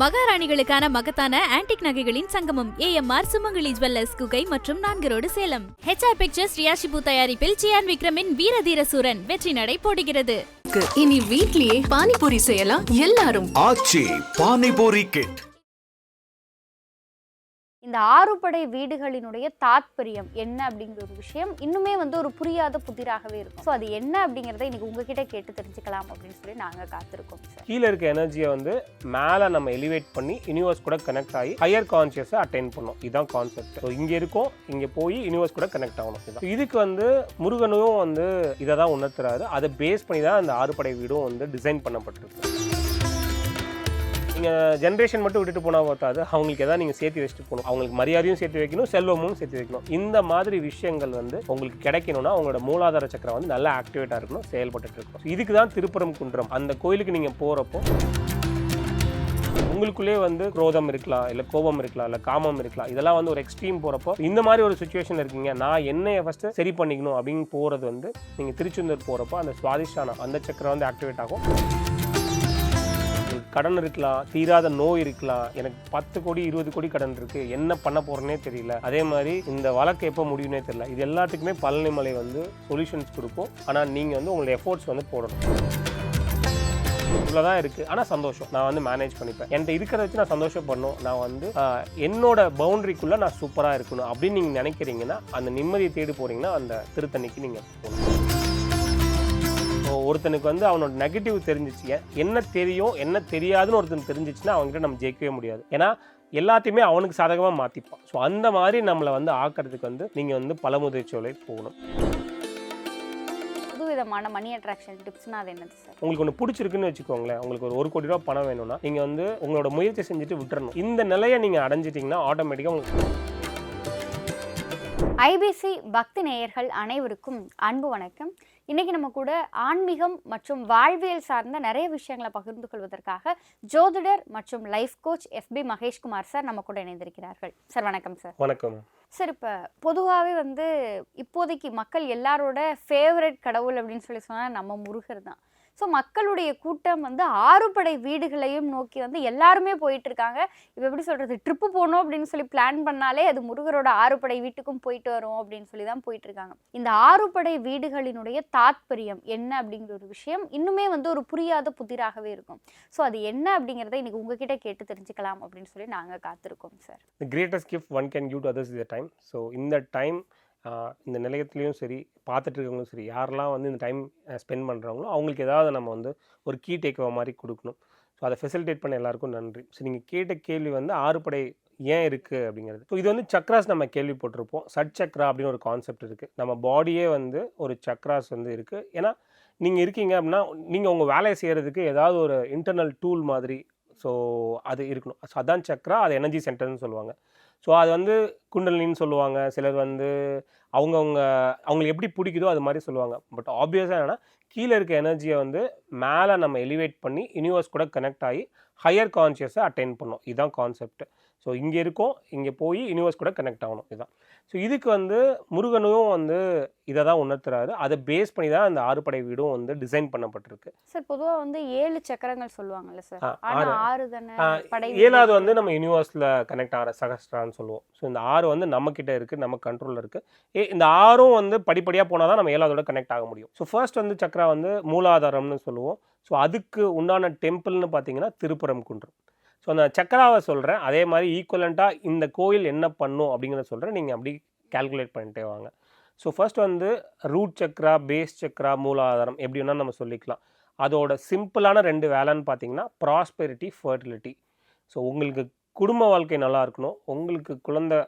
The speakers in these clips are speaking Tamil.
மகாராணிகளுக்கான மகத்தான ஆன்டிக் நகைகளின் சங்கமம். ஏஎம்ஆர் சுமங்கலி ஜுவல்லர்ஸ் குகை மற்றும் நான்கு road Salem HR pictures Riya Shibu தயாரிப்பில் சியான் விக்ரமின் வீரதீர சூரன் வெற்றி நடை போடுகிறது. இனி வீட்லயே பானிபூரி செய்யலாம் எல்லாரும். ஆச்சி பானிபூரி கிட் இந்த ஆறுபடை வீடுகளினுடைய தாத்பரியம் என்ன அப்படிங்கிற ஒரு விஷயம் இன்னுமே வந்து ஒரு புரியாத புதிராகவே இருக்கும். ஸோ அது என்ன அப்படிங்கிறத இன்னைக்கு உங்ககிட்ட கேட்டு தெரிஞ்சுக்கலாம் அப்படின்னு சொல்லி நாங்கள் காத்திருக்கோம் சார் கீழே இருக்க எனர்ஜியை வந்து மேலே நம்ம எலிவேட் பண்ணி யூனிவர்ஸ் கூட கனெக்ட் ஆகி ஹையர் கான்சியஸை அட்டைன் பண்ணோம். இதுதான் கான்செப்ட் ஸோ இங்கே இருக்கோம் இங்கே போய் யூனிவர்ஸ் கூட கனெக்ட் ஆகணும். இதுக்கு வந்து முருகனும் வந்து இதை தான் உணர்த்துறாரு. அதை பேஸ் பண்ணி தான் அந்த ஆறுபடை வீடும் வந்து டிசைன் பண்ணப்பட்டிருக்கு. நீங்கள் ஜென்ரேஷன் மட்டும் விட்டுட்டு போனால் பார்த்தாது அவங்களுக்கு எதாவது நீங்கள் சேர்த்து வச்சுட்டு போகணும். அவங்களுக்கு மரியாதையும் சேர்த்து வைக்கணும் செல்வமும் சேர்த்து வைக்கணும். இந்த மாதிரி விஷயங்கள் வந்து உங்களுக்கு கிடைக்கணும்னா அவங்களோட மூலாதார சக்கரம் வந்து நல்லா ஆக்டிவேட்டாக இருக்கணும் செயல்பட்டுட்டு இருக்கணும். இதுக்கு தான் திருப்புறம் குன்றம் அந்த கோயிலுக்கு நீங்கள் போகிறப்போ உங்களுக்குள்ளே வந்து குரோதம் இருக்கலாம் இல்லை கோபம் இருக்கலாம் இல்லை காமம் இருக்கலாம். இதெல்லாம் வந்து ஒரு எக்ஸ்ட்ரீம் போகிறப்போ இந்த மாதிரி ஒரு சுச்சுவேஷன் இருக்கீங்க. நான் என்னைய ஃபஸ்ட்டு சரி பண்ணிக்கணும் அப்படின்னு போகிறது வந்து நீங்கள் திருச்செந்தூர் போகிறப்போ அந்த சுவாதிஷ்டானம் அந்த சக்கரம் வந்து ஆக்டிவேட் ஆகும். கடன் இருக்கலாம் தீராத நோய் இருக்கலாம். எனக்கு பத்து கோடி இருபது கோடி கடன் இருக்கு. என்ன பண்ண போறேனே தெரியல. அதே மாதிரி இந்த வழக்கு எப்போ முடியும்னே தெரியல. இது எல்லாத்துக்குமே பழனிமலை வந்து சொல்யூஷன்ஸ் கொடுக்கும் ஆனால் நீங்கள் வந்து உங்களோட எஃபோர்ட்ஸ் வந்து போடணும். இவ்வளோதான் இருக்குது ஆனால் சந்தோஷம். நான் வந்து மேனேஜ் பண்ணிப்பேன். என்கிட்ட இருக்கிறத வச்சு நான் சந்தோஷம் பண்ணும். நான் வந்து என்னோட பவுண்டரிக்குள்ளே நான் சூப்பராக இருக்கணும் அப்படின்னு நீங்கள் நினைக்கிறீங்கன்னா அந்த நிம்மதியை தேடி போகிறீங்கன்னா அந்த திருத்தணிக்கு நீங்கள் போகணும். ஒருத்தனுக்கு வந்து அவனோட நெகட்டிவ் தெரிஞ்சிச்சு. என்ன தெரியும் என்ன தெரியாதுன்னு ஒருத்தன் தெரிஞ்சிச்சுன்னா அவங்ககிட்ட நம்ம ஜெயிக்கவே முடியாது. ஏன்னா எல்லாத்தையுமே அவனுக்கு சாதகமாக மாற்றிப்பான் ஸோ அந்த மாதிரி நம்மளை வந்து ஆக்கிறதுக்கு வந்து நீங்கள் வந்து பழமுதிர்ச்சோலை போகணும். புது விதமான மணி அட்ராக்ஷன் டிப்ஸ்னா அது என்னது சார் உங்களுக்கு ஒன்று பிடிச்சிருக்குன்னு வச்சுக்கோங்களேன். உங்களுக்கு ஒரு ஒரு கோடி ரூபா பணம் வேணும்னா நீங்கள் வந்து உங்களோட முயற்சி செஞ்சுட்டு விட்டுறணும். இந்த நிலையை நீங்கள் அடைஞ்சிட்டிங்கன்னா ஆட்டோமேட்டிக்காக உங்களுக்கு ஐபிசி பக்தி நேயர்கள் அனைவருக்கும் அன்பு வணக்கம். இன்னைக்கு நம்ம கூட ஆன்மீகம் மற்றும் வாழ்வியல் சார்ந்த நிறைய விஷயங்களை பகிர்ந்து கொள்வதற்காக ஜோதிடர் மற்றும் லைஃப் கோச் எஃபி மகேஷ்குமார் சார் நம்ம கூட இணைந்திருக்கிறார்கள். சார் வணக்கம் சார். வணக்கம். சார் இப்போ பொதுவாகவே வந்து இப்போதைக்கு மக்கள் எல்லாரோட ஃபேவரட் கடவுள் அப்படின்னு சொல்லி சொன்னால் நம்ம முருகர் தான். ஸோ மக்களுடைய கூட்டம் வந்து ஆறுபடை வீடுகளையும் நோக்கி வந்து எல்லாருமே போயிட்டு இருக்காங்க இப்போ எப்படி சொல்கிறது ட்ரிப்பு போகணும் அப்படின்னு சொல்லி பிளான் பண்ணாலே அது முருகரோட ஆறுபடை வீட்டுக்கும் போயிட்டு வரும் அப்படின்னு சொல்லி தான் போயிட்டு இருக்காங்க இந்த ஆறுபடை வீடுகளினுடைய தாத்பரியம் என்ன அப்படிங்கிற ஒரு விஷயம் இன்னுமே வந்து ஒரு புரியாத புதிராகவே இருக்கும். ஸோ அது என்ன அப்படிங்கிறத இன்னைக்கு உங்ககிட்ட கேட்டு தெரிஞ்சுக்கலாம் அப்படின்னு சொல்லி நாங்கள் காத்திருக்கோம் sir greatest gift one can give to others is time so இந்த டைம் இந்த நிலையத்துலேயும் சரி பார்த்துட்டு இருக்கவங்களும் சரி யாரெல்லாம் வந்து இந்த டைம் ஸ்பெண்ட் பண்ணுறாங்களோ அவங்களுக்கு ஏதாவது நம்ம வந்து ஒரு கீ டேக்அவே மாதிரி கொடுக்கணும். ஸோ அதை ஃபெசிலிட்டேட் பண்ண எல்லாருக்கும் நன்றி. ஸோ நீங்கள் கேட்ட கேள்வி வந்து ஆறுபடை ஏன் இருக்குது அப்படிங்கிறது. ஸோ இது வந்து சக்ராஸ் நம்ம கேள்விப்பட்டிருப்போம். சட் சக்ரா அப்படின்னு ஒரு கான்செப்ட் இருக்குது நம்ம பாடியே வந்து ஒரு சக்ராஸ் வந்து இருக்குது ஏன்னா நீங்கள் இருக்கீங்க அப்படின்னா நீங்கள் உங்கள் வேலையை செய்கிறதுக்கு ஏதாவது ஒரு இன்டர்னல் டூல் மாதிரி ஸோ அது இருக்கணும். ஸோ அதான் சக்ரா அது எனர்ஜி சென்டர்னு சொல்லுவாங்க. ஸோ அது வந்து குண்டலினின்னு சொல்லுவாங்க. சிலர் வந்து அவங்கவுங்க அவங்களுக்கு எப்படி பிடிக்குதோ அது மாதிரி சொல்லுவாங்க. பட் ஆப்வியஸாக என்னென்னா கீழே இருக்க எனர்ஜியை வந்து மேலே நம்ம எலிவேட் பண்ணி யூனிவர்ஸ் கூட கனெக்ட் ஆகி ஹையர் கான்ஷியஸை அட்டைன் பண்ணோம். இதுதான் கான்செப்ட் ஸோ இங்கே இருக்கோம் இங்கே போய் யூனிவர்ஸ் கூட கனெக்ட் ஆகணும். இதுதான். ஸோ இதுக்கு வந்து முருகனும் வந்து இதை தான் உணர்த்துறாரு. அதை பேஸ் பண்ணி தான் அந்த ஆறுபடை வீடும் வந்து டிசைன் பண்ணப்பட்டிருக்கு. சார் பொதுவாக வந்து ஏழு சக்கரங்கள் சொல்லுவாங்கல்ல சார் ஆறு. ஆறு தானே படை ஏழாவது. வந்து நம்ம யூனிவர்ஸில் கனெக்ட் ஆகிற சகஸ்ட்ரான்னு சொல்லுவோம். ஸோ இந்த ஆறு வந்து நம்ம கிட்ட இருக்குது நம்ம கண்ட்ரோலில் இருக்குது ஏ இந்த ஆறும் வந்து படிப்படியாக போனால் தான் நம்ம ஏழாவதோட கனெக்ட் ஆக முடியும். ஸோ ஃபர்ஸ்ட் வந்து சக்ரா வந்து மூலாதாரம்னு சொல்லுவோம். ஸோ அதுக்கு உண்டான டெம்பிள்னு பார்த்தீங்கன்னா திருப்புறம் குன்றம் ஸோ அந்த சக்கராவை சொல்கிறேன் அதே மாதிரி ஈக்குவலண்ட்டாக இந்த கோயில் என்ன பண்ணும் அப்படிங்கிறத சொல்கிறேன் நீங்கள் அப்படி கால்குலேட் பண்ணிட்டே வாங்க. ஸோ ஃபர்ஸ்ட் வந்து ரூட் சக்ரா பேஸ் சக்ரா மூலாதாரம் எப்படி வேணால் நம்ம சொல்லிக்கலாம். அதோட சிம்பிளான ரெண்டு வேலைன்னு பார்த்தீங்கன்னா ப்ராஸ்பெரிட்டி ஃபர்டிலிட்டி ஸோ உங்களுக்கு குடும்ப வாழ்க்கை நல்லா இருக்கணும். உங்களுக்கு குழந்தை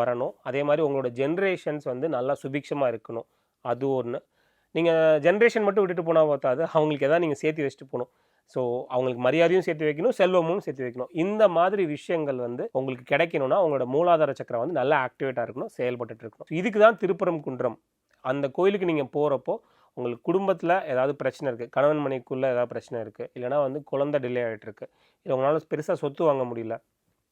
வரணும். அதே மாதிரி உங்களோட ஜென்ரேஷன்ஸ் வந்து நல்லா சுபிக்ஷமாக இருக்கணும். அது ஒன்று நீங்கள் ஜென்ரேஷன் மட்டும் விட்டுட்டு போனால் பார்த்தாது அவங்களுக்கு எதாவது நீங்கள் சேர்த்து வச்சுட்டு போகணும். ஸோ அவங்களுக்கு மரியாதையும் சேர்த்து வைக்கணும் செல்வமும் சேர்த்து வைக்கணும். இந்த மாதிரி விஷயங்கள் வந்து உங்களுக்கு கிடைக்கணும்னா அவங்களோட மூலாதார சக்கரம் வந்து நல்லா ஆக்டிவேட்டாக இருக்கணும் செயல்பட்டு இருக்கணும். இதுக்கு தான் திருப்புறம் குன்றம். அந்த கோயிலுக்கு நீங்கள் போகிறப்போ உங்களுக்கு குடும்பத்தில் ஏதாவது பிரச்சனை இருக்குது கணவன் மனைக்குள்ளே ஏதாவது பிரச்சனை இருக்குது இல்லைனா வந்து குழந்தை டிலே ஆகிட்டுருக்கு இல்லை உங்களால் பெருசாக சொத்து வாங்க முடியல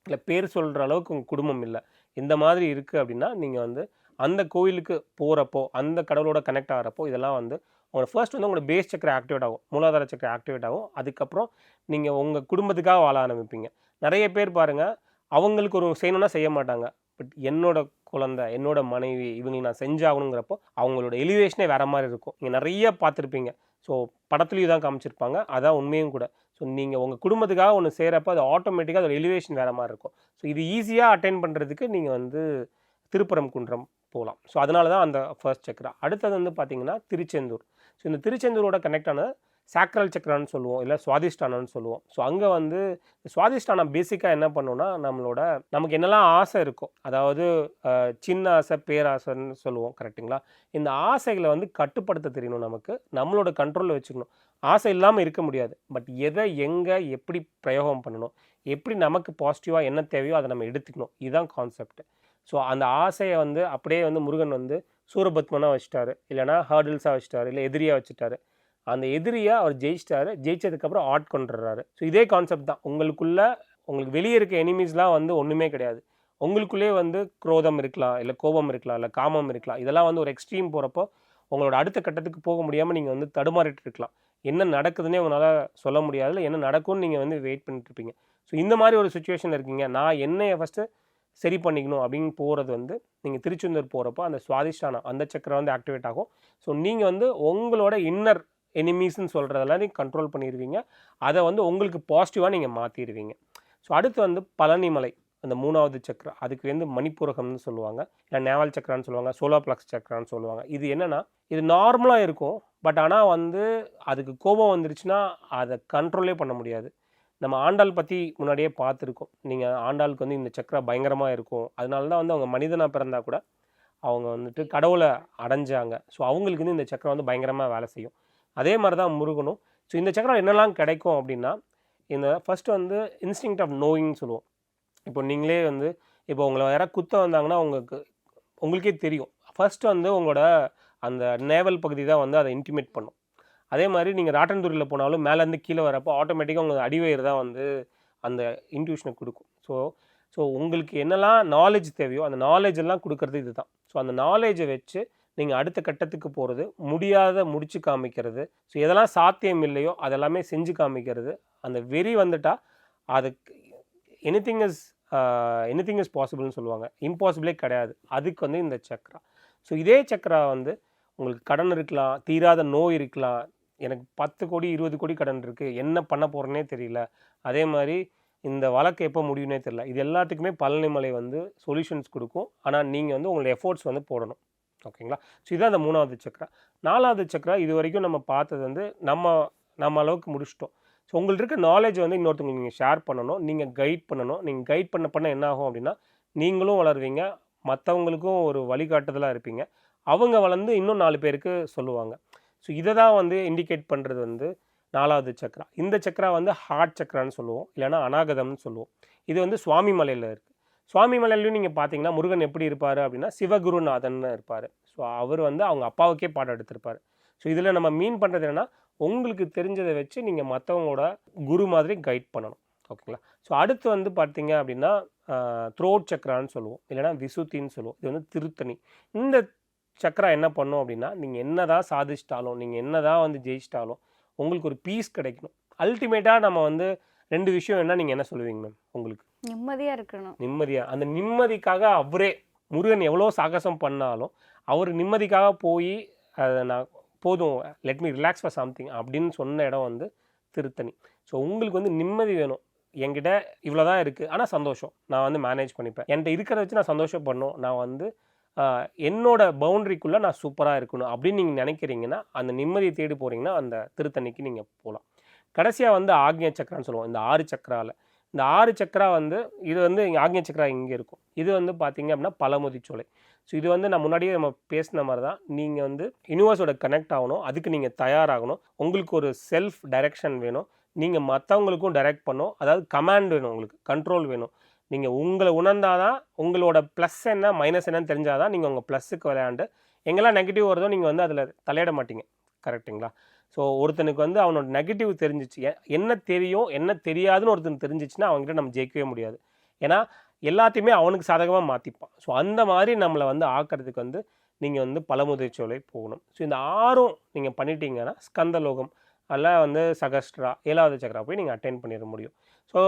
இல்லை பேர் சொல்கிற அளவுக்கு உங்கள் குடும்பம் இல்லை இந்த மாதிரி இருக்குது அப்படின்னா நீங்கள் வந்து அந்த கோயிலுக்கு போகிறப்போ அந்த கடவுளோட கனெக்ட் ஆகிறப்போ இதெல்லாம் வந்து உங்களோட ஃபர்ஸ்ட் வந்து உங்களோட பேஸ் சக்கரை ஆக்டிவேட் ஆகும். மூலாதார சக்கரை ஆக்டிவேட் ஆகும். அதுக்கப்புறம் நீங்கள் உங்கள் குடும்பத்துக்காக வாழ ஆரம்பிப்பீங்க. நிறைய பேர் பாருங்கள் அவங்களுக்கு ஒரு செய்யணும்னா செய்ய மாட்டாங்க. பட் என்னோட குழந்தை என்னோட மனைவி இவங்களுக்கு நான் செஞ்சாகணுங்கிறப்போ அவங்களோட எலிவேஷனே வேறு மாதிரி இருக்கும். நீங்கள் நிறைய பார்த்துருப்பீங்க. ஸோ படத்துலையும் தான் காமிச்சிருப்பாங்க. அதான் உண்மையும் கூட. ஸோ நீங்கள் உங்கள் குடும்பத்துக்காக ஒன்று செய்கிறப்ப அது ஆட்டோமேட்டிக்காக அதோட எலிவேஷன் வேறு மாதிரி இருக்கும். ஸோ இது ஈஸியாக அட்டைன் பண்ணுறதுக்கு நீங்கள் வந்து திருப்பரம் குன்றம் போகலாம் ஸோ அதனால தான் அந்த ஃபர்ஸ்ட் சக்கரா அடுத்தது வந்து பார்த்தீங்கன்னா திருச்செந்தூர். ஸோ இந்த திருச்செந்தூரோட கனெக்ட் ஆன சாக்ரல் சக்கரான்னு சொல்லுவோம் இல்லை சுவாதிஷ்டானம்னு சொல்லுவோம். ஸோ அங்கே வந்து சுவாதிஷ்டானம் பேசிக்காக என்ன பண்ணுன்னா நம்மளோட நமக்கு என்னெல்லாம் ஆசை இருக்கும் அதாவது சின்ன ஆசை பேராசைன்னு சொல்லுவோம் கரெக்ட்டுங்களா இந்த ஆசைகளை வந்து கட்டுப்படுத்த தெரியணும் நமக்கு நம்மளோட கண்ட்ரோலில் வச்சுக்கணும். ஆசை இல்லாமல் இருக்க முடியாது. பட் எதை எங்கே எப்படி பிரயோகம் பண்ணணும் எப்படி நமக்கு பாசிட்டிவாக என்ன தேவையோ அதை நம்ம எடுத்துக்கணும். இதுதான் கான்செப்ட் ஸோ அந்த ஆசையை வந்து அப்படியே வந்து முருகன் வந்து சூரபத்மனாக வச்சுட்டாரு. இல்லைனா ஹர்டில்ஸாக வச்சுட்டாரு. இல்லை எதிரியாக வச்சுட்டாரு. அந்த எதிரியாக அவர் ஜெயிச்சிட்டாரு. ஜெயிச்சதுக்கப்புறம் ஆட் கொண்டுறாரு. ஸோ இதே கான்செப்ட் தான். உங்களுக்குள்ள உங்களுக்கு வெளியே இருக்க எனிமீஸ்லாம் வந்து ஒன்றுமே கிடையாது. உங்களுக்குள்ளே வந்து குரோதம் இருக்கலாம் இல்லை கோபம் இருக்கலாம் இல்லை காமம் இருக்கலாம். இதெல்லாம் வந்து ஒரு எக்ஸ்ட்ரீம் போகிறப்போ உங்களோட அடுத்த கட்டத்துக்கு போக முடியாமல் நீங்கள் வந்து தடுமாறிட்டு இருக்கலாம். என்ன நடக்குதுன்னே உங்களால் சொல்ல முடியாது. இல்லை என்ன நடக்கும்னு நீங்கள் வந்து வெயிட் பண்ணிட்டு இருப்பீங்க. ஸோ இந்த மாதிரி ஒரு சுச்சுவேஷனில் இருக்கீங்க. நான் என்னைய ஃபஸ்ட்டு சரி பண்ணிக்கணும் அப்படின்னு போகிறது வந்து நீங்கள் திருச்செந்தூர் போகிறப்போ அந்த சுவாதிஷ்டானம் அந்த சக்கரம் வந்து ஆக்டிவேட் ஆகும். ஸோ நீங்கள் வந்து உங்களோட இன்னர் எனிமீஸ்ன்னு சொல்கிறதெல்லாம் நீங்கள் கண்ட்ரோல் பண்ணிடுவீங்க அதை வந்து உங்களுக்கு பாசிட்டிவாக நீங்கள் மாற்றிடுவீங்க ஸோ அடுத்து வந்து பழனிமலை அந்த மூணாவது சக்கரம். அதுக்கு வந்து மணிப்பூரகம்னு சொல்லுவாங்க. இல்லை நேவல் சக்கரான்னு சொல்லுவாங்க சோலோ பிளக்ஸ் சக்கரான்னு சொல்லுவாங்க. இது என்னென்னா இது நார்மலாக இருக்கும். பட் ஆனால் வந்து அதுக்கு கோபம் வந்துருச்சுன்னா அதை கண்ட்ரோலே பண்ண முடியாது. நம்ம ஆண்டாள் பற்றி முன்னாடியே பார்த்துருக்கோம். நீங்கள் ஆண்டாளுக்கு வந்து இந்த சக்கரம் பயங்கரமாக இருக்கும். அதனால தான் வந்து அவங்க மனிதனாக பிறந்தா கூட அவங்க வந்துட்டு கடவுளை அடைஞ்சாங்க. ஸோ அவங்களுக்கு வந்து இந்த சக்கரம் வந்து பயங்கரமாக வேலை செய்யும். அதே மாதிரி தான் முருகனும். ஸோ இந்த சக்கரம் என்னெல்லாம் கிடைக்கும் அப்படின்னா இந்த ஃபஸ்ட்டு வந்து இன்ஸ்டிங் ஆஃப் நோயிங்னு சொல்லுவோம். இப்போ நீங்களே வந்து இப்போ உங்களை யாராவது குத்த வந்தாங்கன்னா உங்களுக்கு உங்களுக்கே தெரியும். ஃபஸ்ட்டு வந்து உங்களோட அந்த நேவல் பகுதி தான் வந்து அதை இன்டிமேட் பண்ணும். அதே மாதிரி நீங்கள் ராட்டன்துறையில் போனாலும் மேலேருந்து கீழே வரப்போ ஆட்டோமேட்டிக்காக உங்களுக்கு அடிவயிறு தான் வந்து அந்த இன்ட்யூஷனை கொடுக்கும். ஸோ ஸோ உங்களுக்கு என்னெல்லாம் நாலேஜ் தேவையோ அந்த நாலேஜ் எல்லாம் கொடுக்கறது இதுதான். ஸோ அந்த நாலேஜை வச்சு நீங்கள் அடுத்த கட்டத்துக்கு போகிறது முடியாத முடிச்சு காமிக்கிறது ஸோ எதெல்லாம் சாத்தியம் இல்லையோ அதெல்லாமே செஞ்சு காமிக்கிறது அந்த வெறி வந்துட்டா அதுக்கு எனிதிங் இஸ் எனிதிங் இஸ் பாசிபிள்னு சொல்லுவாங்க. இம்பாசிபிளே கிடையாது. அதுக்கு வந்து இந்த சக்கரா ஸோ இதே சக்கரா வந்து உங்களுக்கு கடன் இருக்கலாம் தீராத நோய் இருக்கலாம் எனக்கு பத்து கோடி இருபது கோடி கடன் இருக்குது என்ன பண்ண போகிறேனே தெரியல. அதே மாதிரி இந்த வழக்கு எப்போ முடியும்னே தெரியல. இது எல்லாத்துக்குமே பழனிமலை வந்து சொல்யூஷன்ஸ் கொடுக்கும். ஆனால் நீங்கள் வந்து உங்களோட எஃபோர்ட்ஸ் வந்து போடணும். ஓகேங்களா? ஸோ இதுதான் அந்த மூணாவது சக்கரா நாலாவது சக்கரா இது வரைக்கும் நம்ம பார்த்தது வந்து நம்ம நம்ம அளவுக்கு முடிச்சிட்டோம். ஸோ உங்களுக்கு இருக்க நாலேஜ் வந்து இன்னொருத்தவங்க நீங்கள் ஷேர் பண்ணணும். நீங்கள் கைட் பண்ணணும். நீங்கள் கைட் பண்ண பண்ண என்ன ஆகும் அப்படின்னா நீங்களும் வளருவீங்க. மற்றவங்களுக்கும் ஒரு வழிகாட்டுதலாக இருப்பீங்க. அவங்க வளர்ந்து இன்னும் நாலு பேருக்கு சொல்லுவாங்க. ஸோ இதை தான் வந்து இண்டிகேட் பண்ணுறது வந்து நாலாவது சக்கரா இந்த சக்கரா வந்து ஹார்ட் சக்கரான்னு சொல்லுவோம். இல்லைன்னா அநாகதம்னு சொல்லுவோம். இது வந்து சுவாமி மலையில் இருக்குது சுவாமி மலையிலையும் நீங்கள் பார்த்தீங்கன்னா முருகன் எப்படி இருப்பார் அப்படின்னா சிவகுருநாதன் இருப்பார். ஸோ அவர் வந்து அவங்க அப்பாவுக்கே பாடம் எடுத்திருப்பார். ஸோ இதில் நம்ம மீன் பண்ணுறது என்னென்னா உங்களுக்கு தெரிஞ்சதை வச்சு நீங்கள் மற்றவங்களோட குரு மாதிரி கைட் பண்ணணும். ஓகேங்களா ஸோ அடுத்து வந்து பார்த்தீங்க அப்படின்னா த்ரோட் சக்கரான்னு சொல்லுவோம். இல்லைன்னா விசுத்தின்னு சொல்லுவோம். இது வந்து திருத்தணி. இந்த சக்கரா என்ன பண்ணும் அப்படின்னா நீங்கள் என்ன தான் சாதிச்சிட்டாலும் நீங்கள் என்ன தான் வந்து ஜெயிச்சிட்டாலும் உங்களுக்கு ஒரு பீஸ் கிடைக்கணும். அல்டிமேட்டாக நம்ம வந்து ரெண்டு விஷயம் என்ன நீங்கள் என்ன சொல்லுவீங்க மேம் உங்களுக்கு? நிம்மதியா இருக்கணும். நிம்மதியாக அந்த நிம்மதிக்காக அவரே முருகன் எவ்வளோ சாகசம் பண்ணாலும் அவர் நிம்மதிக்காக போய் அதை நான் போதும் let me relax for something அப்படின்னு சொன்ன இடம் வந்து திருத்தணி. ஸோ உங்களுக்கு வந்து நிம்மதி வேணும். என்கிட்ட இவ்வளோ தான் இருக்குது ஆனால் சந்தோஷம். நான் வந்து மேனேஜ் பண்ணிப்பேன். என்கிட்ட இருக்கிறத வச்சு நான் சந்தோஷப்படணும். நான் வந்து என்னோட பவுண்ட்ரிக்குள்ளே நான் சூப்பராக இருக்கணும் அப்படின்னு நீங்கள் நினைக்கிறீங்கன்னா அந்த நிம்மதியை தேடி போகிறீங்கன்னா அந்த திருத்தணிக்கு நீங்கள் போகலாம் கடைசியாக வந்து ஆக்ஞ சக்கரான்னு சொல்லுவோம். இந்த ஆறு சக்கராவில் இந்த ஆறு சக்கரா வந்து இது வந்து ஆக்ஞ சக்கரா இங்கே இருக்கும். இது வந்து பார்த்தீங்க அப்படின்னா பழமுதிச்சோலை ஸோ இது வந்து நான் முன்னாடியே நம்ம பேசின மாதிரி தான் நீங்கள் வந்து யூனிவர்ஸோட கனெக்ட் ஆகணும். அதுக்கு நீங்கள் தயாராகணும். உங்களுக்கு ஒரு செல்ஃப் டைரெக்ஷன் வேணும். நீங்கள் மற்றவங்களுக்கும் டைரக்ட் பண்ணணும். அதாவது கமாண்ட் வேணும் உங்களுக்கு கண்ட்ரோல் வேணும். நீங்கள் உங்களை உணர்ந்தாதான் உங்களோட ப்ளஸ் என்ன மைனஸ் என்னன்னு தெரிஞ்சாதான் நீங்கள் உங்கள் ப்ளஸ்ஸுக்கு விளையாண்டு எங்கெல்லாம் நெகட்டிவ் வருதோ நீங்கள் வந்து அதில் தலையிட மாட்டீங்க. கரெக்ட்டுங்களா ஸோ ஒருத்தனுக்கு வந்து அவனோட நெகட்டிவ் தெரிஞ்சிச்சு. என்ன தெரியும் என்ன தெரியாதுன்னு ஒருத்தன் தெரிஞ்சிச்சுன்னா அவங்ககிட்ட நம்ம ஜெயிக்கவே முடியாது. ஏன்னா எல்லாத்தையுமே அவனுக்கு சாதகமாக மாற்றிப்பான் ஸோ அந்த மாதிரி நம்மளை வந்து ஆக்கிறதுக்கு வந்து நீங்கள் வந்து பழமுதிர்ச்சோலை போகணும். ஸோ இந்த ஆறும் நீங்கள் பண்ணிட்டீங்கன்னா ஸ்கந்தலோகம் அல்ல வந்து சகஸ்ட்ரா ஏழாவது சக்கரா போய் நீங்கள் அட்டைன் பண்ணிட முடியும். ஸோ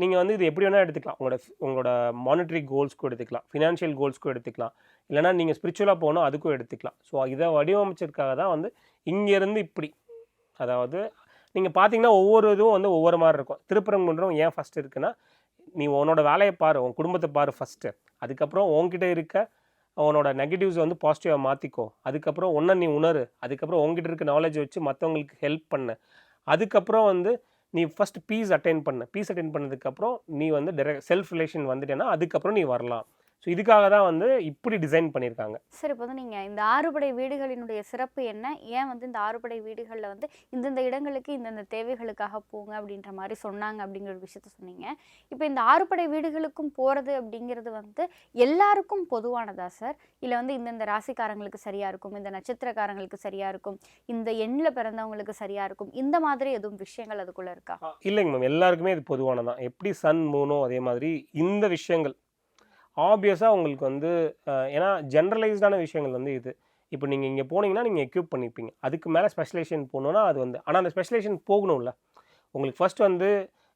நீங்கள் வந்து இது எப்படி வேணால் எடுத்துக்கலாம். உங்களோட உங்களோட மானிட்டரி கோல்ஸ்க்கும் எடுத்துக்கலாம். ஃபினான்ஷியல் கோல்ஸ்க்கும் எடுத்துக்கலாம். இல்லைனா நீங்கள் ஸ்பிரிச்சுவலாக போகணும் அதுக்கும் எடுத்துக்கலாம். ஸோ இதை வடிவமைச்சதுக்காக தான் வந்து இங்கேருந்து இப்படி. அதாவது நீங்கள் பார்த்தீங்கன்னா ஒவ்வொரு இதுவும் வந்து ஒவ்வொரு மாதிரி இருக்கும். திருப்பரங்குன்றம் ஏன் ஃபஸ்ட்டு இருக்குன்னா நீ உன்னோட வேலையை பாரு உன் குடும்பத்தை பாரு ஃபஸ்ட்டு அதுக்கப்புறம் உன்கிட்ட இருக்க உன்னோட நெகட்டிவ்ஸ் வந்து பாசிட்டிவாக மாற்றிக்கோ அதுக்கப்புறம் ஒன்றை நீ உணரு. அதுக்கப்புறம் உங்ககிட்ட இருக்க நாலேஜ் வச்சு மற்றவங்களுக்கு ஹெல்ப் பண்ணு. அதுக்கப்புறம் வந்து நீ ஃபஸ்ட் பீஸ் அட்டைன் பண்ண. பீஸ் அட்டைன் பண்ணதுக்கப்புறம் நீ வந்து டெரெக்ட் செல்ஃப் ரிலேஷன் வந்துட்டேன்னா அதுக்கப்புறம் நீ வரலாம். ஸோ இதுக்காக தான் வந்து இப்படி டிசைன் பண்ணியிருக்காங்க. சரி இப்போ வந்து நீங்கள் இந்த ஆறுபடை வீடுகளினுடைய சிறப்பு என்ன? ஏன் வந்து இந்த ஆறுபடை வீடுகளில் வந்து இந்தந்த இடங்களுக்கு இந்தந்த தேவைகளுக்காக போங்க அப்படின்ற மாதிரி சொன்னாங்க அப்படிங்கிற ஒரு விஷயத்த சொன்னீங்க. இப்போ இந்த ஆறுபடை வீடுகளுக்கும் போகிறது அப்படிங்கிறது வந்து எல்லாருக்கும் பொதுவானதா சார் இல்லை வந்து இந்தந்த ராசிக்காரங்களுக்கு சரியாக இருக்கும் இந்த நட்சத்திரக்காரங்களுக்கு சரியாக இருக்கும் இந்த எண்ணில் பிறந்தவங்களுக்கு சரியாக இருக்கும் இந்த மாதிரி எதுவும் விஷயங்கள் அதுக்குள்ளே இருக்கா? இல்லைங்க மேம் எல்லாருக்குமே இது பொதுவானதான் எப்படி சன் மூனோ அதே மாதிரி இந்த விஷயங்கள் ஆப்வியஸாக உங்களுக்கு வந்து ஏன்னா ஜென்ரலைஸ்டான விஷயங்கள் வந்து இது. இப்போ நீங்கள் இங்கே போனீங்கன்னா நீங்கள் எக்யூப் பண்ணிப்பீங்க. அதுக்கு மேலே ஸ்பெஷலைசேஷன் போகணுன்னா அது வந்து ஆனால் அந்த ஸ்பெஷலைசேஷன் போகணும்ல. உங்களுக்கு ஃபர்ஸ்ட் வந்து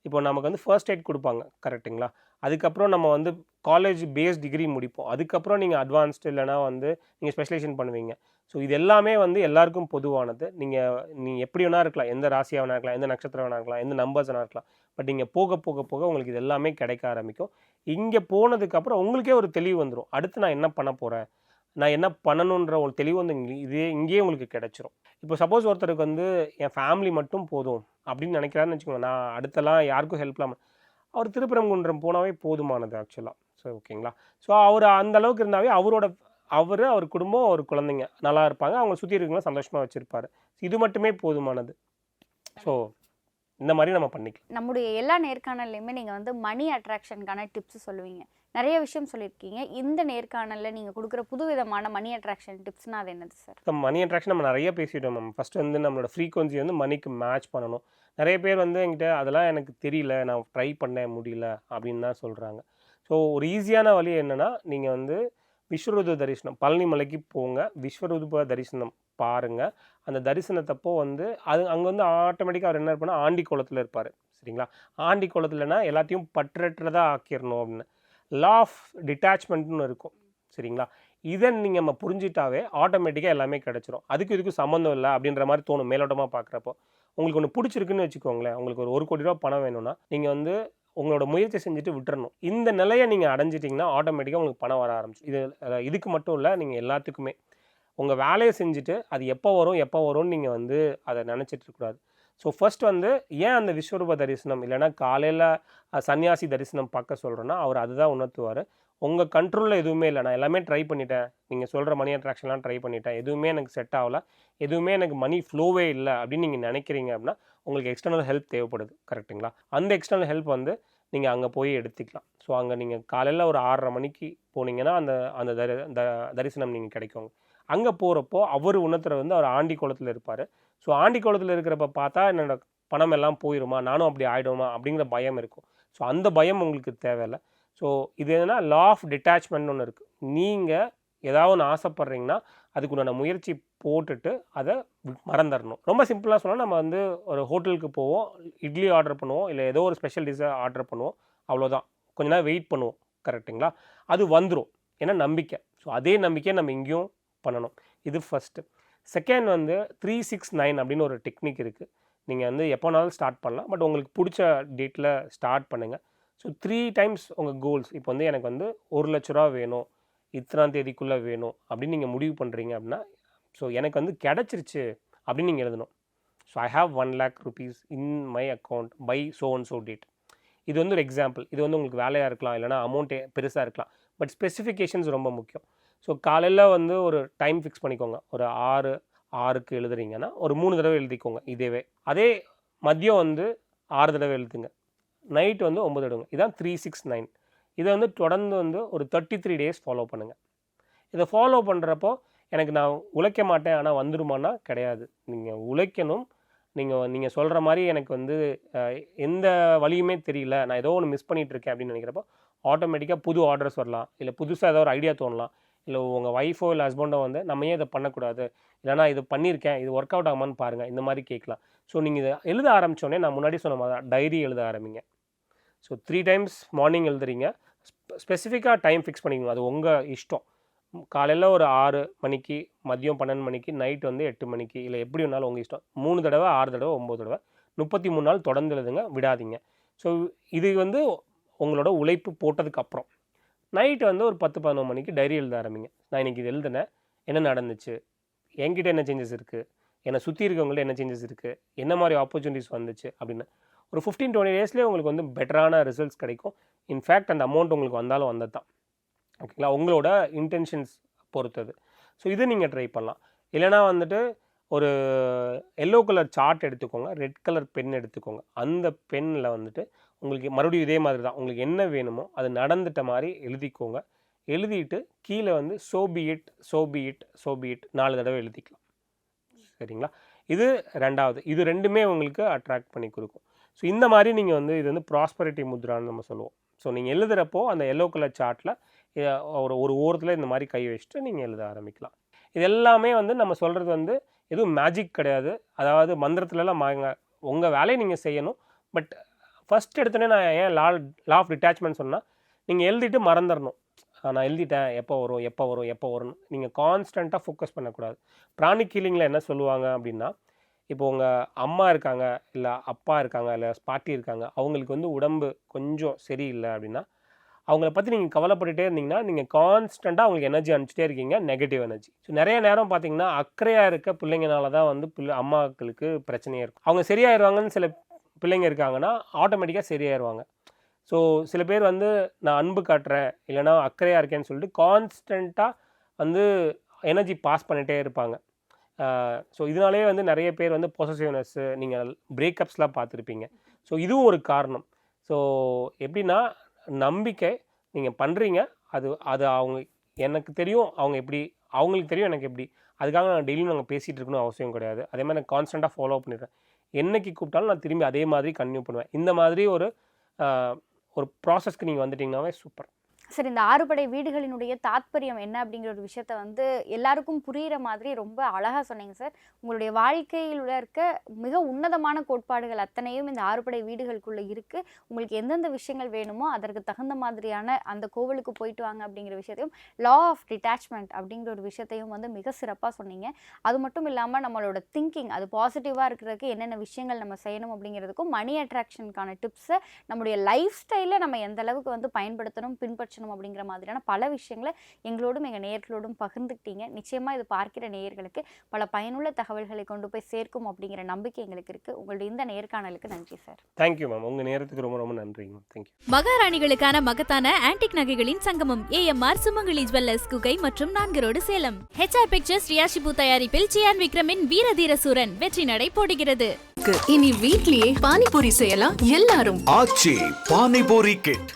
இப்போ நமக்கு வந்து ஃபர்ஸ்ட் எய்ட் கொடுப்பாங்க கரெக்ட்டுங்களா அதுக்கப்புறம் நம்ம வந்து காலேஜ் பேஸ் டிகிரி முடிப்போம். அதுக்கப்புறம் நீங்கள் அட்வான்ஸ்டு இல்லைனா வந்து நீங்கள் ஸ்பெஷலைசேஷன் பண்ணுவீங்க. ஸோ இது எல்லாமே வந்து எல்லாருக்கும் பொதுவானது. நீங்கள் நீங்கள் எப்படி வேணா இருக்கலாம். எந்த ராசியாக வேணா இருக்கலாம். எந்த நட்சத்திரம் வேணா இருக்கலாம். எந்த நம்பர்ஸ் வேணா இருக்கலாம். பட் நீங்கள் போக போக போக உங்களுக்கு இது எல்லாமே கிடைக்க ஆரம்பிக்கும். இங்கே போனதுக்கப்புறம் உங்களுக்கே ஒரு தெளிவு வந்துடும் அடுத்து நான் என்ன பண்ண போகிறேன் நான் என்ன பண்ணணுன்ற ஒரு தெளிவு வந்து இங்கே இதே இங்கேயே உங்களுக்கு கிடைச்சிரும். இப்போ சப்போஸ் ஒருத்தருக்கு வந்து என் ஃபேமிலி மட்டும் போதும் அப்படின்னு நினைக்கிறாருன்னு வச்சுக்கோங்க. நான் அடுத்தலாம் யாருக்கும் ஹெல்ப் இல்லாமல் அவர் திருப்பரங்குன்றம் போனாவே போதுமானது ஆக்சுவலாக ஸோ ஓகேங்களா ஸோ அவர் அந்த அளவுக்கு இருந்தாவே அவரோட அவர் அவர் குடும்பம் அவர் குழந்தைங்க. நல்லா இருப்பாங்க. அவங்க சுற்றி இருக்கவங்க சந்தோஷமாக வச்சுருப்பாரு. இது மட்டுமே போதுமானது. ஸோ இந்த மாதிரி நம்ம பண்ணிக்கலாம். நம்முடைய எல்லா நேர்காணல்லையுமே நீங்கள் வந்து மணி அட்ராக்ஷனுக்கான டிப்ஸ் சொல்லுவீங்க. நிறைய விஷயம் சொல்லியிருக்கீங்க. இந்த நேர்காணலில் நீங்கள் கொடுக்குற புதுவிதமான மணி அட்ராக்ஷன் டிப்ஸ்னால் அது என்னது சார் இப்போ மணி அட்ராக்ஷன் நம்ம நிறைய பேசிட்டோம் மேம் ஃபஸ்ட் வந்து நம்மளோட ஃப்ரீக்வன்சி வந்து மணிக்கு மேட்ச் பண்ணணும். நிறைய பேர் வந்து என்கிட்ட அதெல்லாம் எனக்கு தெரியல. நான் ட்ரை பண்ண முடியல. அப்படின்னு தான் சொல்கிறாங்க ஸோ ஒரு ஈஸியான வழி என்னென்னா நீங்கள் வந்து விஸ்வரூப தரிசனம். பழனி மலைக்கு போங்க. விஸ்வரூப தரிசனம் பாருங்கள் அந்த தரிசனத்தப்போ வந்து அது அங்கே வந்து ஆட்டோமேட்டிக்காக அவர் என்ன இருப்பார்னா ஆண்டி குளத்தில் இருப்பார். சரிங்களா? ஆண்டி குளத்துலனா எல்லாத்தையும் பற்றற்றதாக ஆக்கிடணும் அப்படின்னு. லா ஆஃப் டிட்டாச்மெண்ட்னு இருக்கும். சரிங்களா? இதை நீங்கள் நம்ம புரிஞ்சிட்டாவே ஆட்டோமேட்டிக்காக எல்லாமே கிடச்சிரும். அதுக்கு இதுக்கு சம்மந்தம் இல்லை அப்படின்ற மாதிரி தோணும். மேலோட்டமாக பார்க்குறப்போ உங்களுக்கு ஒன்று பிடிச்சிருக்குன்னு வச்சுக்கோங்களேன். உங்களுக்கு ஒரு ஒரு கோடி ரூபா பணம் வேணும்னா நீங்கள் வந்து உங்களோட முயற்சி செஞ்சுட்டு விட்டுறணும். இந்த நிலையை நீங்கள் அடைஞ்சிட்டிங்கன்னா ஆட்டோமேட்டிக்காக உங்களுக்கு பணம் வர ஆரம்பிச்சு இது இதுக்கு மட்டும் இல்லை நீங்கள் எல்லாத்துக்குமே. உங்கள் வேலையை செஞ்சுட்டு அது எப்போ வரும் எப்போ வரும்னு நீங்கள் வந்து அதை நினச்சிட்டு இருக்கக்கூடாது ஸோ ஃபஸ்ட் வந்து ஏன் அந்த விஸ்வரூப தரிசனம் இல்லைன்னா காலையில் சன்னியாசி தரிசனம் பார்க்க சொல்கிறோன்னா அவர் அதுதான் உணர்த்துவார். உங்கள் கண்ட்ரோலில் எதுவுமே இல்லை. நான் எல்லாமே ட்ரை பண்ணிட்டேன். நீங்கள் சொல்கிற மணி அட்ராக்ஷன்லாம் ட்ரை பண்ணிட்டேன். எதுவுமே எனக்கு செட் ஆகலை. எதுவுமே எனக்கு மணி ஃப்ளோவே இல்லை அப்படின்னு நீங்கள் நினைக்கிறீங்க அப்படின்னா உங்களுக்கு எக்ஸ்டர்னல் ஹெல்ப் தேவைப்படுது கரெக்ட்டுங்களா அந்த எக்ஸ்டர்னல் ஹெல்ப் வந்து நீங்கள் அங்கே போய் எடுத்துக்கலாம். ஸோ அங்கே நீங்கள் காலையில் ஒரு ஆறரை மணிக்கு போனீங்கன்னா அந்த அந்த தரி த- தரிசனம் நீங்கள் கிடைக்கும் அங்கே போகிறப்போ அவர் உணர்த்துற வந்து அவர் ஆண்டி குளத்தில் இருப்பார். ஸோ ஆண்டி குளத்தில் இருக்கிறப்ப பார்த்தா என்னோட பணம் எல்லாம் போயிடுமா நானும் அப்படி ஆகிடுமா அப்படிங்கிற பயம் இருக்கும். ஸோ அந்த பயம் உங்களுக்கு தேவையில்லை. ஸோ இது என்னென்னா லா ஆஃப் டிட்டாச்மெண்ட்னு ஒன்று இருக்குது நீங்கள் ஏதாவது ஒன்று ஆசைப்பட்றீங்கன்னா அதுக்குண்டான முயற்சி போட்டுட்டு அதை மறந்துடணும் ரொம்ப சிம்பிளாக சொன்னால் நம்ம வந்து ஒரு ஹோட்டலுக்கு போவோம் இட்லி ஆர்டர் பண்ணுவோம் இல்லை ஏதோ ஒரு ஸ்பெஷல் டிஷ்ஷை ஆர்டர் பண்ணுவோம் அவ்வளோதான் கொஞ்ச நேரம் வெயிட் பண்ணுவோம் கரெக்ட்டுங்களா? அது வந்துடும் ஏன்னா நம்பிக்கை. ஸோ அதே நம்பிக்கையை நம்ம இங்கேயும் பண்ணணும். இது ஃபஸ்ட்டு செகண்ட் வந்து த்ரீ சிக்ஸ் நைன் அப்படின்னு ஒரு டெக்னிக் இருக்குது நீங்கள் வந்து எப்போனாலும் ஸ்டார்ட் பண்ணலாம். பட் உங்களுக்கு பிடிச்ச டேட்டில் ஸ்டார்ட் பண்ணுங்கள் ஸோ த்ரீ டைம்ஸ் உங்கள் கோல்ஸ் இப்போ வந்து எனக்கு வந்து ஒரு லட்ச ரூபா வேணும். இத்தனாம் தேதிக்குள்ளே வேணும் அப்படின்னு நீங்கள் முடிவு பண்ணுறீங்க அப்படின்னா ஸோ எனக்கு வந்து கிடச்சிருச்சு அப்படின்னு நீங்கள் எழுதணும். So I have one lakh rupees in my account by so and so date இது வந்து ஒரு எக்ஸாம்பிள் இது வந்து உங்களுக்கு வேலையாக இருக்கலாம் இல்லைனா அமௌண்ட்டே பெருசாக இருக்கலாம். பட் ஸ்பெசிஃபிகேஷன்ஸ் ரொம்ப முக்கியம். ஸோ காலையில் வந்து ஒரு டைம் ஃபிக்ஸ் பண்ணிக்கோங்க. ஒரு ஆறு ஆறுக்கு எழுதுறீங்கன்னா ஒரு மூணு தடவை எழுதிக்கோங்க இதேவே. அதே மதியம் வந்து ஆறு தடவை எழுதுங்க. நைட் வந்து ஒம்பது தடவை இதான் த்ரீ சிக்ஸ் நைன் இதை வந்து தொடர்ந்து வந்து ஒரு தேர்ட்டி த்ரீ டேஸ் ஃபாலோ பண்ணுங்கள் இதை ஃபாலோ பண்ணுறப்போ எனக்கு நான் உழைக்க மாட்டேன் ஆனால் வந்துருமானா கிடையாது. நீங்கள் உழைக்கணும். நீங்கள் நீங்கள் சொல்கிற மாதிரி எனக்கு வந்து எந்த வழியுமே தெரியல. நான் ஏதோ ஒன்று மிஸ் பண்ணிகிட்ருக்கேன் இருக்கேன் அப்படின்னு நினைக்கிறப்போ ஆட்டோமேட்டிக்காக புது ஆர்டர்ஸ் வரலாம். இல்லை புதுசாக ஏதோ ஒரு ஐடியா தோணலாம். இல்லை உங்கள் ஒய்ஃபோ இல்லை ஹஸ்பண்டோ வந்து நம்ம ஏன் இதை பண்ணக்கூடாது? இல்லைனா இது பண்ணியிருக்கேன் இது ஒர்க் அவுட் ஆகுமான்னு பாருங்கள் இந்த மாதிரி கேட்கலாம். ஸோ நீங்கள் இதை எழுத ஆரம்பித்தோடனே நான் முன்னாடி சொன்ன மாதிரி டைரி எழுத ஆரம்பிங்க. ஸோ த்ரீ டைம்ஸ் மார்னிங் எழுதுறீங்க. ஸ்பெசிஃபிக்காக டைம் ஃபிக்ஸ் பண்ணிக்கணும் அது உங்கள் இஷ்டம். காலையில் ஒரு ஆறு மணிக்கு மதியம் பன்னெண்டு மணிக்கு நைட் வந்து எட்டு மணிக்கு இல்லை எப்படி வேணாலும் உங்கள் இஷ்டம். மூணு தடவை ஆறு தடவை ஒம்பது தடவை. முப்பத்தி மூணு நாள் தொடர்ந்து எழுதுங்க விடாதீங்க. ஸோ இது வந்து உங்களோட உழைப்பு போட்டதுக்கப்புறம் நைட்டு வந்து ஒரு பத்து பதினொன்று மணிக்கு டைரி எழுத ஆரம்பிங்க. நான் இன்னைக்கு இது எழுதினேன். என்ன நடந்துச்சு? என்கிட்ட என்ன சேஞ்சஸ் இருக்குது என்னை சுற்றி இருக்கவங்கள்ட்ட என்ன சேஞ்சஸ் இருக்குது என்ன மாதிரி ஆப்பர்ச்சுனிட்டிஸ் வந்துச்சு? அப்படின்னு. ஒரு ஃபிஃப்டீன் டுவெண்ட்டி டேஸ்லேயே உங்களுக்கு வந்து பெட்டரான ரிசல்ட்ஸ் கிடைக்கும். இன்ஃபேக்ட் அந்த அமௌண்ட் உங்களுக்கு வந்தாலும் வந்தது தான் ஓகேங்களா உங்களோட இன்டென்ஷன்ஸ் பொறுத்தது. ஸோ இது நீங்கள் ட்ரை பண்ணலாம். இல்லைனா வந்துட்டு ஒரு எல்லோ கலர் சார்ட் எடுத்துக்கோங்க. ரெட் கலர் பென் எடுத்துக்கோங்க. அந்த பென்னில் வந்துட்டு உங்களுக்கு மறுபடியும் இதே மாதிரி தான் உங்களுக்கு என்ன வேணுமோ அது நடந்துட்ட மாதிரி எழுதிக்கோங்க. எழுதிட்டு கீழே வந்து சோபியிட் சோபியிட் சோபியிட் நாலு தடவை எழுதிக்கலாம். சரிங்களா? இது ரெண்டாவது. இது ரெண்டுமே உங்களுக்கு அட்ராக்ட் பண்ணி கொடுக்கும். ஸோ இந்த மாதிரி நீங்கள் வந்து இது வந்து ப்ராஸ்பரிட்டி முத்ரான்னு நம்ம சொல்லுவோம். ஸோ நீங்கள் எழுதுகிறப்போ அந்த எல்லோ கலர் சார்ட்டில் ஒரு ஒரு ஓரத்தில் இந்த மாதிரி கை வச்சுட்டு நீங்கள் எழுத ஆரம்பிக்கலாம். இது எல்லாமே வந்து நம்ம சொல்கிறது வந்து எதுவும் மேஜிக் கிடையாது. அதாவது மந்திரத்துலலாம் மாங்க உங்கள் வேலையை நீங்கள் செய்யணும். பட் ஃபஸ்ட் எடுத்தோடனே நான் ஏன் லா லா ஆஃப் டிட்டாச்மெண்ட் சொன்னால் நீங்கள் எழுதிட்டு மறந்துடணும் நான் எழுதிட்டேன். எப்போ வரும்? எப்போ வரும்? எப்போ வரும்னு. நீங்கள் கான்ஸ்டண்ட்டாக ஃபோக்கஸ் பண்ணக்கூடாது. பிராணிக் ஹீலிங்கில் என்ன சொல்லுவாங்க அப்படின்னா இப்போ உங்கள் அம்மா இருக்காங்க இல்லை அப்பா இருக்காங்க இல்லை பாட்டி இருக்காங்க அவங்களுக்கு வந்து உடம்பு கொஞ்சம் சரியில்லை அப்படின்னா அவங்கள பற்றி நீங்கள் கவலைப்பட்டுட்டே இருந்தீங்கன்னா நீங்கள் கான்ஸ்டண்ட்டாக அவங்களுக்கு எனர்ஜி அனுப்பிச்சிட்டே இருக்கீங்க நெகட்டிவ் எனர்ஜி ஸோ நிறைய நேரம் பார்த்தீங்கன்னா அக்கறையாக இருக்க பிள்ளைங்கனால தான் வந்து பிள்ளை அம்மாக்களுக்கு பிரச்சனையாக இருக்கும். அவங்க சரியாயிருவாங்கன்னு சில பிள்ளைங்க இருக்காங்கன்னா ஆட்டோமேட்டிக்காக சரியாயிருவாங்க. ஸோ சில பேர் வந்து நான் அன்பு காட்டுறேன் இல்லைனா அக்கறையாக இருக்கேன்னு சொல்லிட்டு கான்ஸ்டண்ட்டாக வந்து எனர்ஜி பாஸ் பண்ணிகிட்டே இருப்பாங்க. ஸோ இதனாலே வந்து நிறைய பேர் வந்து பொசசிவ்னஸ்ஸு நீங்கள் பிரேக்கப்ஸ்லாம் பார்த்துருப்பீங்க. ஸோ இதுவும் ஒரு காரணம். ஸோ எப்படின்னா நம்பிக்கை நீங்கள் பண்ணுறீங்க அது அது அவங்க எனக்கு தெரியும் அவங்க எப்படி அவங்களுக்கு தெரியும் எனக்கு எப்படி. அதுக்காக நான் டெய்லியும் நாங்கள் பேசிகிட்டு இருக்கணும் அவசியம் கிடையாது. அதே மாதிரி நான் கான்ஸ்டண்ட்டாக ஃபாலோ பண்ணிடுறேன். என்னைக்கு கூப்பிட்டாலும் நான் திரும்பி அதே மாதிரி கன்டினியூ பண்ணுவேன். இந்த மாதிரி ஒரு ஒரு ப்ராசஸ்க்கு நீங்கள் வந்துட்டீங்கன்னாவே சூப்பர் சரி இந்த ஆறுபடை வீடுகளினுடைய தாத்பரியம் என்ன அப்படிங்கிற ஒரு விஷயத்த வந்து எல்லாருக்கும் புரிகிற மாதிரி ரொம்ப அழகாக சொன்னீங்க சார். உங்களுடைய வாழ்க்கையில் இருக்க மிக உன்னதமான கோட்பாடுகள் அத்தனையும் இந்த ஆறுபடை வீடுகளுக்குள்ளே இருக்குது உங்களுக்கு எந்தெந்த விஷயங்கள் வேணுமோ அதற்கு தகுந்த மாதிரியான அந்த கோவிலுக்கு போயிட்டு வாங்க அப்படிங்கிற விஷயத்தையும் லா ஆஃப் டிட்டாச்மெண்ட் அப்படிங்கிற ஒரு விஷயத்தையும் வந்து மிக சிறப்பாக சொன்னீங்க. அது மட்டும் இல்லாமல் நம்மளோட திங்கிங் அது பாசிட்டிவாக இருக்கிறதுக்கு என்னென்ன விஷயங்கள் நம்ம செய்யணும் அப்படிங்கிறதுக்கும் மணி அட்ராக்ஷனுக்கான டிப்ஸை நம்முடைய லைஃப் ஸ்டைலில் நம்ம எந்த அளவுக்கு வந்து பயன்படுத்தணும் பின்பற்றணும் அப்படிங்கிற மாதிரியான பல விஷயங்களை எங்களோடும் எங்கள் நேயர்களோடும் பகிர்ந்துக்கிட்டீங்க. நிச்சயமாக இது பார்க்கிற நேயர்களுக்கு பல பயனுள்ள தகவல்களை கொண்டு போய் சேர்க்கும் அப்படிங்கிற நம்பிக்கை எங்களுக்கு இருக்குது உங்களுடைய இந்த நேர்காணலுக்கு நன்றி சார். தேங்க்யூ மேம் உங்கள் நேரத்துக்கு ரொம்ப ரொம்ப நன்றிங்க மேம் தேங்க்யூ மகாராணிகளுக்கான மகத்தான ஆன்டிக் நகைகளின் சங்கமம் ஏஎம்ஆர் சுமங்கலி ஜுவல்லர்ஸ் குகை மற்றும் நான்கு road Salem HR pictures Riya Shibu தயாரிப்பில் சியான் விக்ரமின் வீரதீர சூரன் வெற்றி நடை போடுகிறது. இனி வீட்லயே பானிபூரி செய்யலாம் எல்லாரும். ஆச்சி பானிபூரி கிட்.